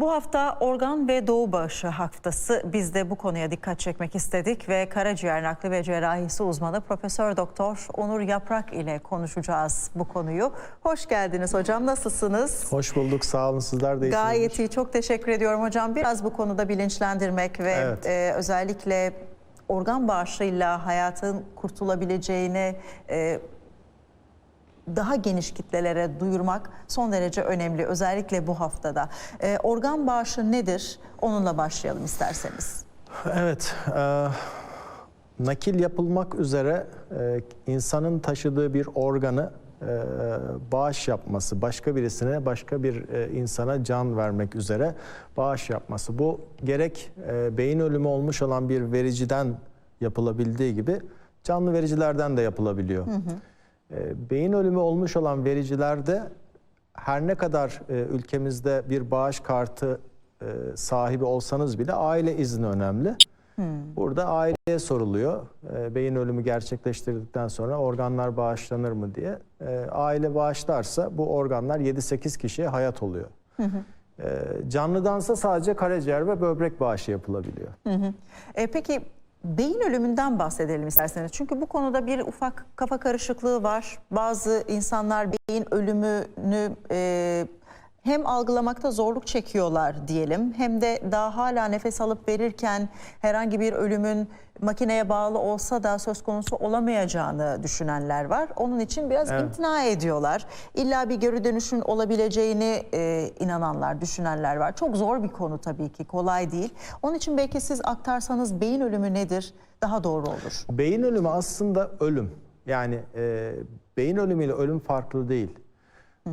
Bu hafta organ ve doğu bağışı haftası. Biz de bu konuya dikkat çekmek istedik ve karaciğer nakli ve cerrahisi uzmanı Profesör Doktor Onur Yaprak ile konuşacağız bu konuyu. Hoş geldiniz hocam. Nasılsınız? Hoş bulduk. Sağ olun. Sizler de iyisiniz. Gayet iyi. Çok teşekkür ediyorum hocam. Biraz bu konuda bilinçlendirmek ve Evet. e, özellikle organ bağışıyla hayatın kurtulabileceğini e, daha geniş kitlelere duyurmak son derece önemli. Özellikle bu haftada. E, organ bağışı nedir? Onunla başlayalım isterseniz. Evet. e, nakil yapılmak üzere e, insanın taşıdığı bir organı e, bağış yapması, başka birisine, başka bir e, insana can vermek üzere bağış yapması. Bu gerek e, beyin ölümü olmuş olan bir vericiden yapılabildiği gibi canlı vericilerden de yapılabiliyor. E, beyin ölümü olmuş olan vericilerde her ne kadar e, ülkemizde bir bağış kartı e, sahibi olsanız bile aile izni önemli. Burada aileye soruluyor. E, beyin ölümü gerçekleştirdikten sonra organlar bağışlanır mı diye. E, aile bağışlarsa bu organlar 7-8 kişiye hayat oluyor. E, canlıdansa sadece karaciğer ve böbrek bağışı yapılabiliyor. E, peki beyin ölümünden bahsedelim isterseniz. Çünkü bu konuda bir ufak kafa karışıklığı var. Bazı insanlar beyin ölümünü e, hem algılamakta zorluk çekiyorlar diyelim hem de daha hala nefes alıp verirken herhangi bir ölümün makineye bağlı olsa da söz konusu olamayacağını düşünenler var. Onun için biraz Evet. imtina ediyorlar. İlla bir geri dönüşün olabileceğini e, inananlar, düşünenler var. Çok zor bir konu tabii ki, kolay değil. Onun için belki siz aktarsanız beyin ölümü nedir daha doğru olur. Beyin ölümü aslında ölüm. Yani e, beyin ölümüyle ölüm farklı değil. E,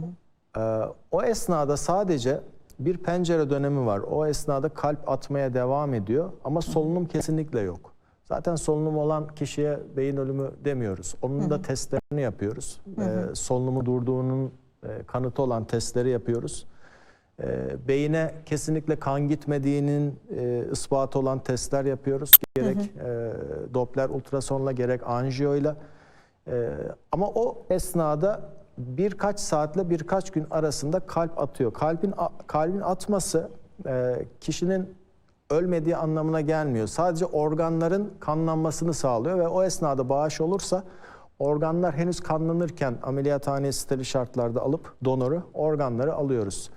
o esnada sadece bir pencere dönemi var. O esnada kalp atmaya devam ediyor ama solunum kesinlikle yok. Zaten solunum olan kişiye beyin ölümü demiyoruz. Onun da testlerini yapıyoruz. E, solunumu durduğunun e, kanıtı olan testleri yapıyoruz. E, beyine kesinlikle kan gitmediğinin e, ispatı olan testler yapıyoruz. Gerek e, Doppler ultrasonla gerek anjiyoyla. E, ama o esnada birkaç saatle birkaç gün arasında kalp atıyor. Kalbin kalbin atması e, kişinin ölmediği anlamına gelmiyor. Sadece organların kanlanmasını sağlıyor ve o esnada bağış olursa organlar henüz kanlanırken ameliyathaneye steli şartlarda alıp donoru organları alıyoruz.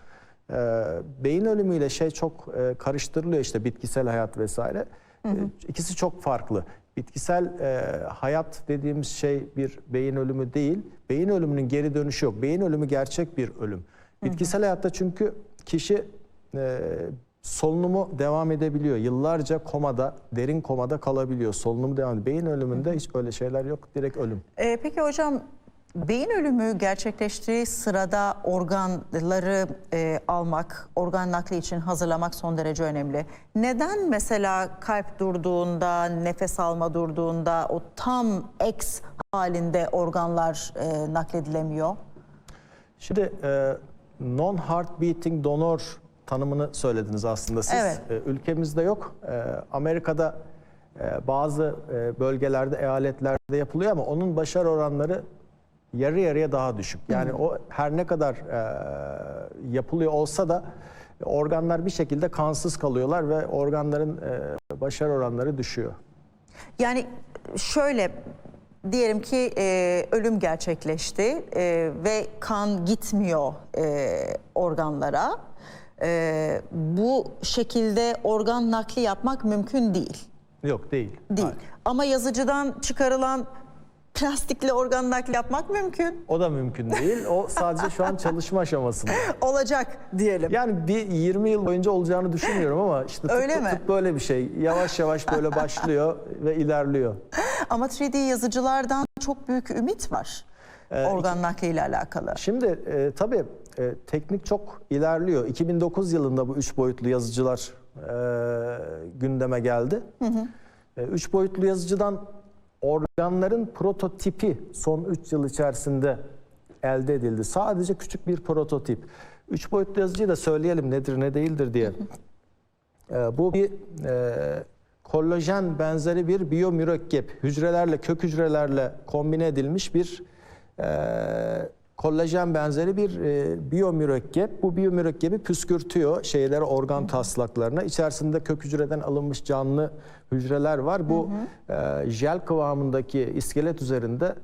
Ee, beyin ölümüyle şey çok e, karıştırılıyor işte bitkisel hayat vesaire. Ee, İkisi çok farklı. Bitkisel e, hayat dediğimiz şey bir beyin ölümü değil. Beyin ölümünün geri dönüşü yok. Beyin ölümü gerçek bir ölüm. Bitkisel hayatta çünkü kişi e, solunumu devam edebiliyor. Yıllarca komada, derin komada kalabiliyor. Solunumu devam ediyor. Beyin ölümünde hiç öyle şeyler yok. Direkt ölüm. E, peki hocam beyin ölümü gerçekleştiği sırada organları e, almak, organ nakli için hazırlamak son derece önemli. Neden mesela kalp durduğunda, nefes alma durduğunda o tam X halinde organlar e, nakledilemiyor? Şimdi e, non heart beating donor tanımını söylediniz aslında siz. Evet. E, ülkemizde yok. E, Amerika'da e, bazı e, bölgelerde, eyaletlerde yapılıyor ama onun başarı oranları yarı yarıya daha düşük. Yani o her ne kadar e, yapılıyor olsa da organlar bir şekilde kansız kalıyorlar ve organların e, başarı oranları düşüyor. Yani şöyle diyelim ki e, ölüm gerçekleşti e, ve kan gitmiyor e, organlara. E, bu şekilde organ nakli yapmak mümkün değil. Yok değil. Değil. Hayır. Ama yazıcıdan çıkarılan plastikle organ nakli yapmak mümkün. O da mümkün değil. O sadece şu an çalışma aşamasında. Olacak diyelim. Yani bir 20 yıl boyunca olacağını düşünmüyorum ama işte tıp, Öyle mi? tıp böyle bir şey. Yavaş yavaş böyle başlıyor ve ilerliyor. Ama 3D yazıcılardan çok büyük ümit var. Ee, organ nakliyle alakalı. Şimdi e, tabii e, teknik çok ilerliyor. 2009 yılında bu üç boyutlu yazıcılar e, gündeme geldi. E, üç boyutlu yazıcıdan organların prototipi son 3 yıl içerisinde elde edildi. Sadece küçük bir prototip. Üç boyutlu yazıcıyı da söyleyelim nedir ne değildir diye. E, bu bir e, kollajen benzeri bir biyomürekkep hücrelerle kök hücrelerle kombine edilmiş bir e, kollajen benzeri bir e, biyomürekkep. Bu biyomürekkebi püskürtüyor şeyleri organ taslaklarına. İçerisinde kök hücreden alınmış canlı hücreler var. Bu e, jel kıvamındaki iskelet üzerinde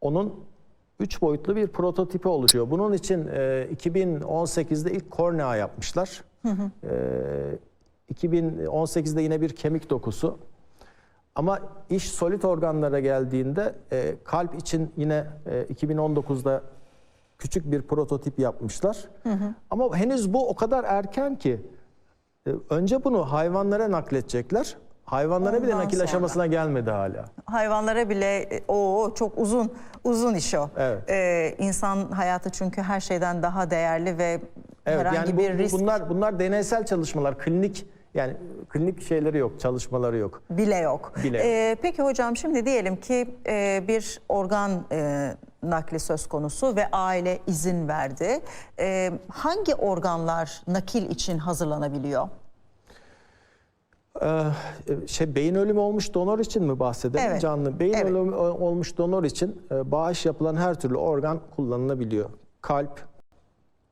onun üç boyutlu bir prototipi oluşuyor. Bunun için e, 2018'de ilk kornea yapmışlar. E, 2018'de yine bir kemik dokusu. Ama iş solit organlara geldiğinde e, kalp için yine e, 2019'da küçük bir prototip yapmışlar. Ama henüz bu o kadar erken ki e, önce bunu hayvanlara nakledecekler. Hayvanlara bile Ondan nakil sonra. aşamasına gelmedi hala. Hayvanlara bile o çok uzun uzun iş o. Evet. Ee, insan hayatı çünkü her şeyden daha değerli ve Evet herhangi yani bu- bir risk bunlar bunlar deneysel çalışmalar, klinik yani klinik şeyleri yok, çalışmaları yok. bile yok. Bile. Ee, peki hocam şimdi diyelim ki e, bir organ e, nakli söz konusu ve aile izin verdi. E, hangi organlar nakil için hazırlanabiliyor? Ee, şey beyin ölümü olmuş donor için mi bahsedelim Evet. canlı? Beyin Evet. ölümü olmuş donor için e, bağış yapılan her türlü organ kullanılabiliyor. Kalp,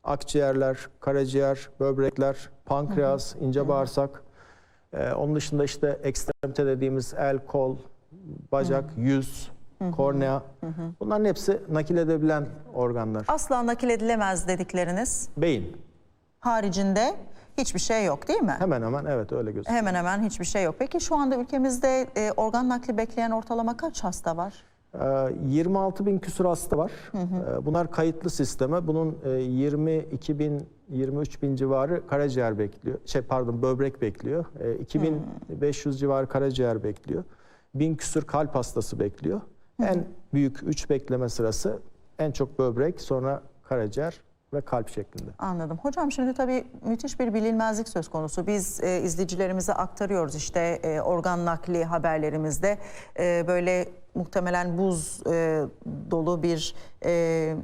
akciğerler, karaciğer, böbrekler, pankreas, ince bağırsak. Ee, onun dışında işte ekstremite dediğimiz el, kol, bacak, yüz, kornea. Bunların hepsi nakil edebilen organlar. Asla nakil edilemez dedikleriniz Beyin. haricinde hiçbir şey yok değil mi? Hemen hemen evet öyle gözüküyor. Hemen hemen hiçbir şey yok. Peki şu anda ülkemizde e, organ nakli bekleyen ortalama kaç hasta var? Ee, 26 bin küsur hasta var. Ee, Bunlar kayıtlı sisteme. Bunun e, 22 bin, 23 bin civarı karaciğer bekliyor. Şey pardon böbrek bekliyor. Ee, 2500 civarı karaciğer bekliyor. 1000 küsur kalp hastası bekliyor. En büyük 3 bekleme sırası en çok böbrek, sonra karaciğer ve kalp şeklinde. Anladım. Hocam şimdi tabii müthiş bir bilinmezlik söz konusu. Biz e, izleyicilerimize aktarıyoruz işte e, organ nakli haberlerimizde E, böyle muhtemelen buz e, dolu bir e,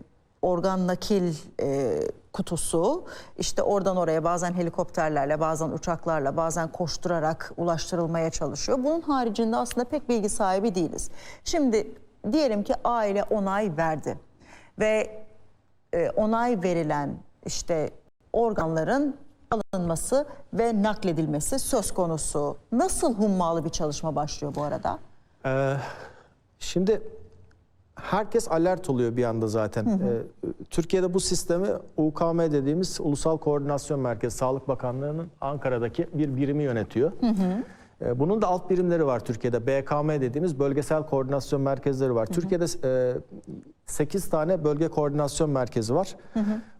organ nakil e, kutusu işte oradan oraya bazen helikopterlerle bazen uçaklarla bazen koşturarak ulaştırılmaya çalışıyor. Bunun haricinde aslında pek bilgi sahibi değiliz. Şimdi diyelim ki aile onay verdi ve e, onay verilen işte organların alınması ve nakledilmesi söz konusu. Nasıl hummalı bir çalışma başlıyor bu arada? Ee, şimdi herkes alert oluyor bir anda zaten. Ee, Türkiye'de bu sistemi UKM dediğimiz Ulusal Koordinasyon Merkezi Sağlık Bakanlığı'nın Ankara'daki bir birimi yönetiyor. Ee, Bunun da alt birimleri var Türkiye'de. BKM dediğimiz bölgesel koordinasyon merkezleri var. Türkiye'de e, 8 tane bölge koordinasyon merkezi var.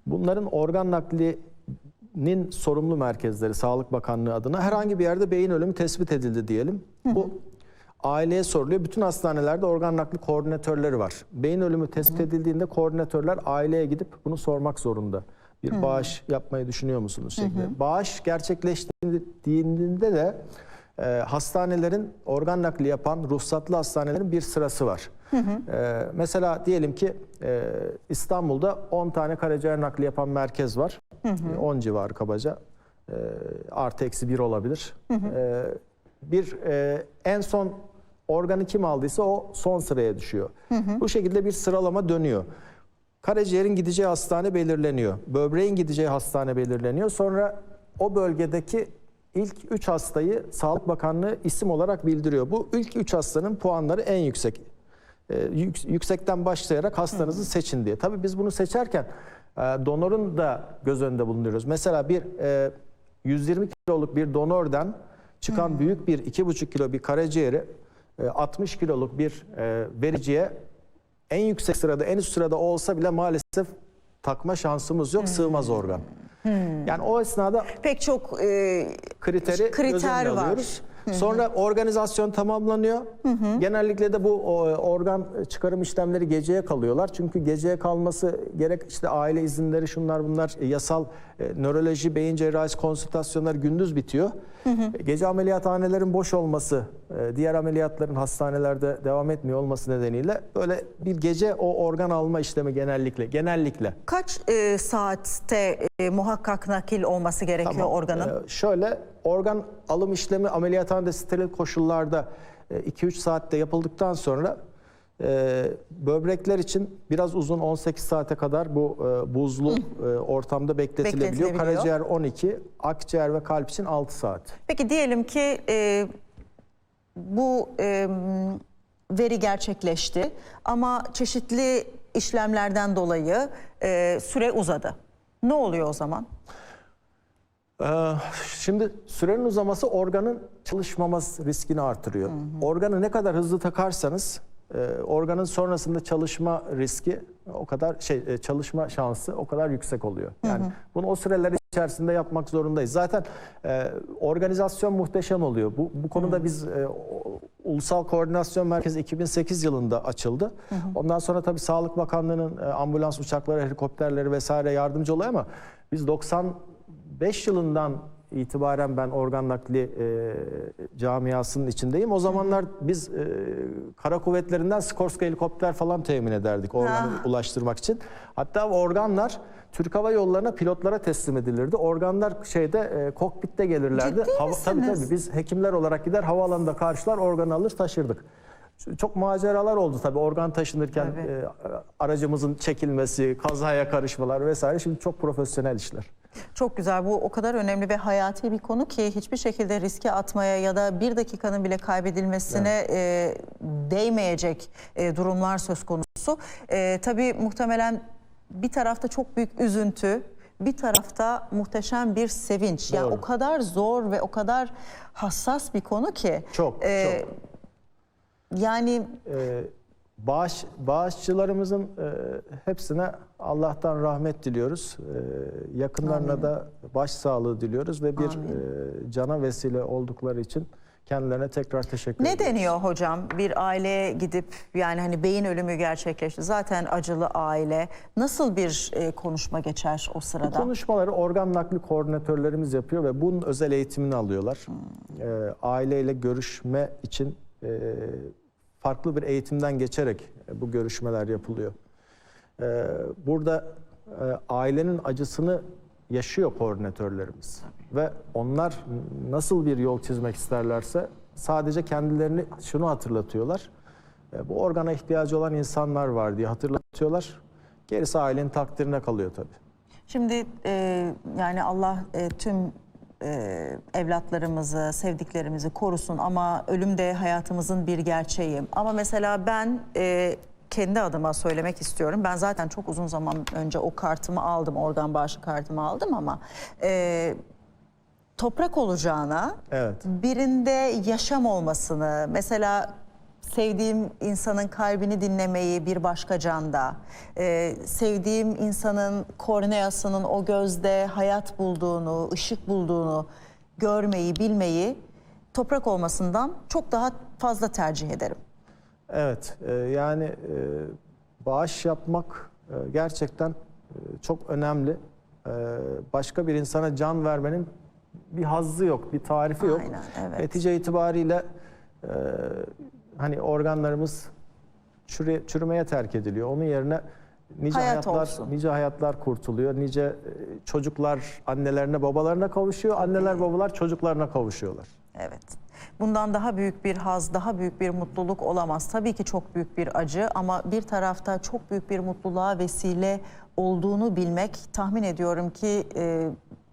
Bunların organ naklinin sorumlu merkezleri Sağlık Bakanlığı adına herhangi bir yerde beyin ölümü tespit edildi diyelim. Bu aileye soruluyor. Bütün hastanelerde organ nakli koordinatörleri var. Beyin ölümü tespit edildiğinde koordinatörler aileye gidip bunu sormak zorunda. Bir bağış yapmayı düşünüyor musunuz şeklinde. Bağış gerçekleştiğinde de e, hastanelerin organ nakli yapan ruhsatlı hastanelerin bir sırası var. E, mesela diyelim ki e, İstanbul'da 10 tane karaciğer nakli yapan merkez var. E, 10 civarı kabaca. E, artı eksi 1 olabilir. E, bir e, en son organı kim aldıysa o son sıraya düşüyor. Bu şekilde bir sıralama dönüyor. Karaciğerin gideceği hastane belirleniyor. Böbreğin gideceği hastane belirleniyor. Sonra o bölgedeki ilk 3 hastayı Sağlık Bakanlığı isim olarak bildiriyor. Bu ilk 3 hastanın puanları en yüksek. Ee, yük- yüksekten başlayarak hastanızı seçin diye. Tabii biz bunu seçerken e, donorun da göz önünde bulunuyoruz. Mesela bir e, 120 kiloluk bir donordan çıkan büyük bir 2,5 kilo bir karaciğeri e, 60 kiloluk bir e, vericiye en yüksek sırada, en üst sırada olsa bile maalesef takma şansımız yok. Sığmaz organ. Yani o esnada Pek çok e, kriteri Kriter var. alıyoruz. Sonra organizasyon tamamlanıyor. Genellikle de bu o, organ çıkarım işlemleri geceye kalıyorlar. Çünkü geceye kalması gerek işte aile izinleri şunlar bunlar e, yasal e, nöroloji, beyin cerrahisi konsültasyonlar gündüz bitiyor. E, Gece ameliyathanelerin boş olması, e, diğer ameliyatların hastanelerde devam etmiyor olması nedeniyle böyle bir gece o organ alma işlemi genellikle genellikle kaç e, saatte e, muhakkak nakil olması gerekiyor Tamam. organın? Ee, şöyle organ alım işlemi ameliyathanede steril koşullarda 2-3 saatte yapıldıktan sonra e, böbrekler için biraz uzun 18 saate kadar bu e, buzlu e, ortamda bekletilebiliyor. Bekletilebiliyor. Karaciğer 12, akciğer ve kalp için 6 saat. Peki diyelim ki e, bu e, veri gerçekleşti ama çeşitli işlemlerden dolayı e, süre uzadı. Ne oluyor o zaman? Ee, Şimdi sürenin uzaması organın çalışmaması riskini artırıyor. Organı ne kadar hızlı takarsanız e, organın sonrasında çalışma riski o kadar şey e, çalışma şansı o kadar yüksek oluyor. Yani bunu o süreler içerisinde yapmak zorundayız. Zaten e, organizasyon muhteşem oluyor. Bu bu konuda biz e, o- Ulusal Koordinasyon Merkezi 2008 yılında açıldı. Ondan sonra tabii Sağlık Bakanlığı'nın e, ambulans uçakları, helikopterleri vesaire yardımcı oluyor ama biz 95 yılından itibaren ben organ nakli e, camiasının içindeyim. O zamanlar biz e, kara kuvvetlerinden Skorsky helikopter falan temin ederdik organı ulaştırmak için. Hatta organlar Türk Hava Yolları'na pilotlara teslim edilirdi. Organlar şeyde e, kokpitte gelirlerdi. Ciddi tabii misiniz? tabii biz hekimler olarak gider havaalanında karşılar organı alır taşırdık. Çok maceralar oldu tabii organ taşınırken Tabii. e, aracımızın çekilmesi, kazaya karışmalar vesaire. Şimdi çok profesyonel işler. Çok güzel. Bu o kadar önemli ve hayati bir konu ki hiçbir şekilde riske atmaya ya da bir dakikanın bile kaybedilmesine e, değmeyecek e, durumlar söz konusu. E, tabii muhtemelen bir tarafta çok büyük üzüntü, bir tarafta muhteşem bir sevinç. Ya Doğru. o kadar zor ve o kadar hassas bir konu ki. Çok, e, çok. Yani e, bağış bağışçılarımızın e, hepsine Allah'tan rahmet diliyoruz. E, yakınlarına da baş diliyoruz ve bir e, cana vesile oldukları için kendilerine tekrar teşekkür Ne ediyoruz. deniyor hocam bir aileye gidip yani hani beyin ölümü gerçekleşti zaten acılı aile nasıl bir e, konuşma geçer o Bu sırada? konuşmaları organ nakli koordinatörlerimiz yapıyor ve bunun özel eğitimini alıyorlar. E, aileyle görüşme için e, farklı bir eğitimden geçerek e, bu görüşmeler yapılıyor. E, burada e, ailenin acısını yaşıyor koordinatörlerimiz ve onlar nasıl bir yol çizmek isterlerse sadece kendilerini şunu hatırlatıyorlar. Bu organa ihtiyacı olan insanlar var diye hatırlatıyorlar. Gerisi ailenin takdirine kalıyor tabii. Şimdi e, yani Allah e, tüm e, evlatlarımızı, sevdiklerimizi korusun ama ölüm de hayatımızın bir gerçeği. Ama mesela ben e, kendi adıma söylemek istiyorum. Ben zaten çok uzun zaman önce o kartımı aldım, organ bağışı kartımı aldım ama e, toprak olacağına Evet. birinde yaşam olmasını mesela sevdiğim insanın kalbini dinlemeyi bir başka canda e, sevdiğim insanın korneasının o gözde hayat bulduğunu ışık bulduğunu görmeyi bilmeyi toprak olmasından çok daha fazla tercih ederim. Evet, e, yani e, bağış yapmak e, gerçekten e, çok önemli. E, başka bir insana can vermenin bir hazzı yok, bir tarifi yok. Aynen, evet. Netice itibariyle e, hani organlarımız çürümeye terk ediliyor. Onun yerine nice Hayat hayatlar olsun. nice hayatlar kurtuluyor. Nice e, çocuklar annelerine, babalarına kavuşuyor. Anneler, babalar çocuklarına kavuşuyorlar. Evet. Bundan daha büyük bir haz, daha büyük bir mutluluk olamaz. Tabii ki çok büyük bir acı ama bir tarafta çok büyük bir mutluluğa vesile olduğunu bilmek tahmin ediyorum ki e,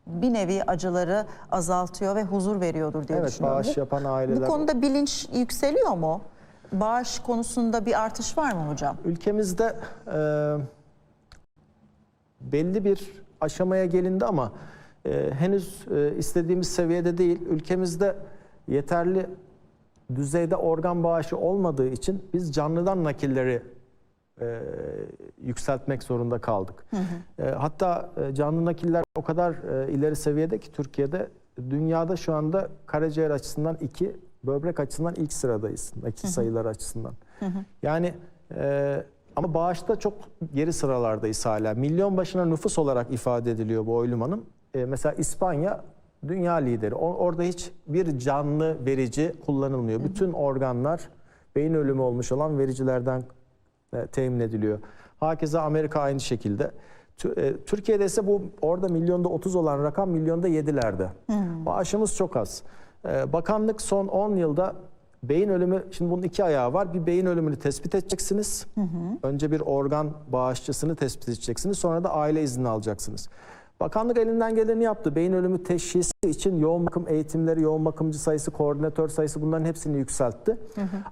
bir nevi acıları azaltıyor ve huzur veriyordur diye Evet, düşünüyorum. bağış Bu- yapan aileler Bu konuda bilinç yükseliyor mu? Bağış konusunda bir artış var mı hocam? Ülkemizde e, belli bir aşamaya gelindi ama e, henüz e, istediğimiz seviyede değil. Ülkemizde yeterli düzeyde organ bağışı olmadığı için biz canlıdan nakilleri e, yükseltmek zorunda kaldık. E, hatta e, canlı nakiller o kadar e, ileri seviyede ki Türkiye'de dünyada şu anda karaciğer açısından iki, böbrek açısından ilk sıradayız nakil sayıları açısından. Yani e, ama bağışta çok geri sıralardayız hala. Milyon başına nüfus olarak ifade ediliyor bu Oylum Hanım. E, mesela İspanya dünya lideri. O- orada hiç bir canlı verici kullanılmıyor. Bütün organlar beyin ölümü olmuş olan vericilerden e, temin ediliyor. Hakeza Amerika aynı şekilde. E, Türkiye'de ise bu orada milyonda 30 olan rakam milyonda 7'lerde. Bağışımız çok az. E, Bakanlık son 10 yılda beyin ölümü, şimdi bunun iki ayağı var. Bir beyin ölümünü tespit edeceksiniz. Önce bir organ bağışçısını tespit edeceksiniz. Sonra da aile izni alacaksınız. Bakanlık elinden geleni yaptı. Beyin ölümü teşhisi için yoğun bakım eğitimleri, yoğun bakımcı sayısı, koordinatör sayısı bunların hepsini yükseltti.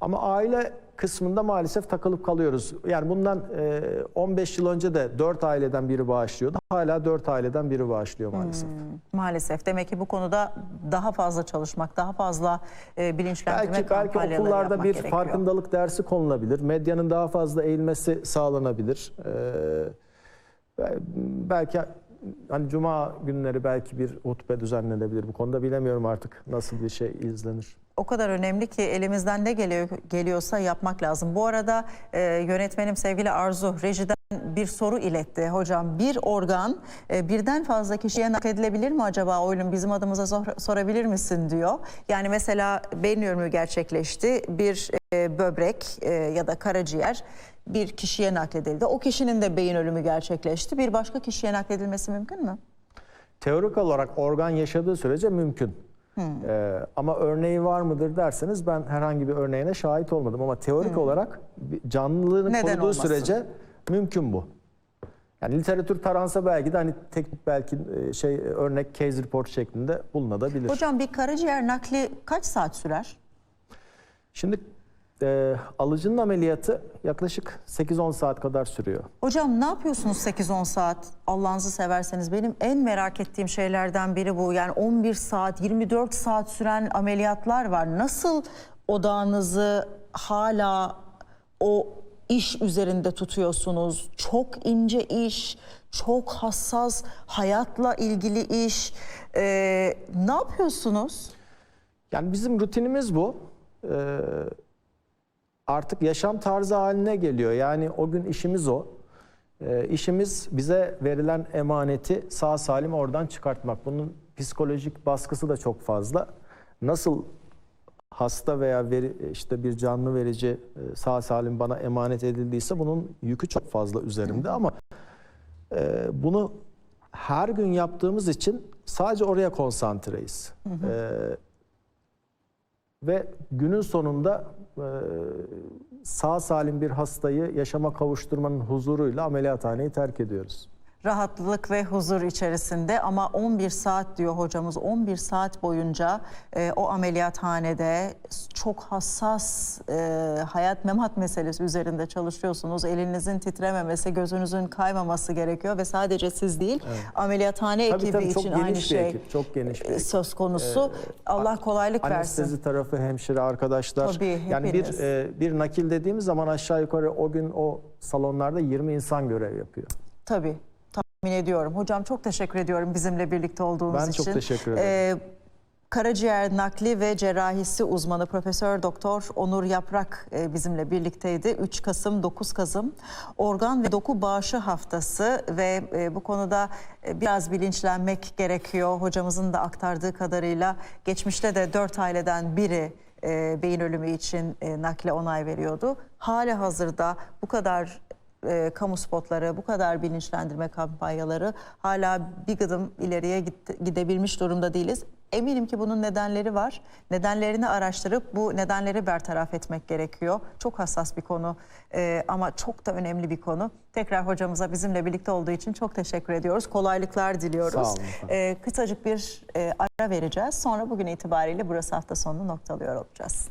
Ama aile kısmında maalesef takılıp kalıyoruz. Yani bundan e, 15 yıl önce de 4 aileden biri bağışlıyordu. Hala 4 aileden biri bağışlıyor maalesef. Maalesef. Demek ki bu konuda daha fazla çalışmak, daha fazla e, bilinçlendirme Belki belki okullarda bir gerekiyor. farkındalık dersi konulabilir. Medyanın daha fazla eğilmesi sağlanabilir. Ee, belki hani cuma günleri belki bir hutbe düzenlenebilir bu konuda bilemiyorum artık nasıl bir şey izlenir. O kadar önemli ki elimizden ne geliyor, geliyorsa yapmak lazım. Bu arada e, yönetmenim sevgili Arzu rejiden bir soru iletti. Hocam bir organ e, birden fazla kişiye nakledilebilir mi acaba oylum bizim adımıza sor- sorabilir misin diyor. Yani mesela beyin ölümü gerçekleşti bir e, böbrek e, ya da karaciğer bir kişiye nakledildi. O kişinin de beyin ölümü gerçekleşti. Bir başka kişiye nakledilmesi mümkün mü? Teorik olarak organ yaşadığı sürece mümkün. Ee, ama örneği var mıdır derseniz ben herhangi bir örneğine şahit olmadım ama teorik olarak bir canlılığını Neden koruduğu olmasın? sürece mümkün bu. Yani literatür taransa belki de hani teknik belki e, şey örnek case report şeklinde bulunabilir. Hocam bir karaciğer nakli kaç saat sürer? Şimdi e, alıcının ameliyatı yaklaşık 8-10 saat kadar sürüyor. Hocam ne yapıyorsunuz 8-10 saat? Allah'ınızı severseniz benim en merak ettiğim şeylerden biri bu. Yani 11 saat, 24 saat süren ameliyatlar var. Nasıl odağınızı hala o iş üzerinde tutuyorsunuz? Çok ince iş, çok hassas, hayatla ilgili iş. Ee, ne yapıyorsunuz? Yani bizim rutinimiz bu. Ee, artık yaşam tarzı haline geliyor. Yani o gün işimiz o. Ee, işimiz bize verilen emaneti sağ salim oradan çıkartmak. Bunun psikolojik baskısı da çok fazla. Nasıl hasta veya veri, işte bir canlı verici e, sağ salim bana emanet edildiyse bunun yükü çok fazla üzerimde ama e, bunu her gün yaptığımız için sadece oraya konsantreyiz. E, ve günün sonunda e, sağ salim bir hastayı yaşama kavuşturmanın huzuruyla ameliyathaneyi terk ediyoruz. Rahatlık ve huzur içerisinde ama 11 saat diyor hocamız 11 saat boyunca e, o ameliyathanede çok hassas e, hayat memat meselesi üzerinde çalışıyorsunuz. Elinizin titrememesi, gözünüzün kaymaması gerekiyor ve sadece siz değil ameliyathane Tabii ekibi tabii için aynı şey ekip, çok geniş bir e, ekip. söz konusu. Allah kolaylık versin. Anestezi tarafı, hemşire arkadaşlar. Tabii, yani bir e, bir nakil dediğimiz zaman aşağı yukarı o gün o salonlarda 20 insan görev yapıyor. Tabii tahmin ediyorum. Hocam çok teşekkür ediyorum bizimle birlikte olduğunuz Ben için. çok teşekkür ederim. Ee, Karaciğer nakli ve cerrahisi uzmanı Profesör Doktor Onur Yaprak e, bizimle birlikteydi. 3 Kasım 9 Kasım organ ve doku bağışı haftası ve e, bu konuda e, biraz bilinçlenmek gerekiyor. Hocamızın da aktardığı kadarıyla geçmişte de 4 aileden biri beyin ölümü için nakle onay veriyordu. Hali hazırda bu kadar e, kamu spotları, bu kadar bilinçlendirme kampanyaları hala bir gıdım ileriye gitti- gidebilmiş durumda değiliz. Eminim ki bunun nedenleri var. Nedenlerini araştırıp bu nedenleri bertaraf etmek gerekiyor. Çok hassas bir konu e, ama çok da önemli bir konu. Tekrar hocamıza bizimle birlikte olduğu için çok teşekkür ediyoruz. Kolaylıklar diliyoruz. Sağ olun. E, kısacık bir e, ara vereceğiz. Sonra bugün itibariyle burası hafta sonunu noktalıyor olacağız.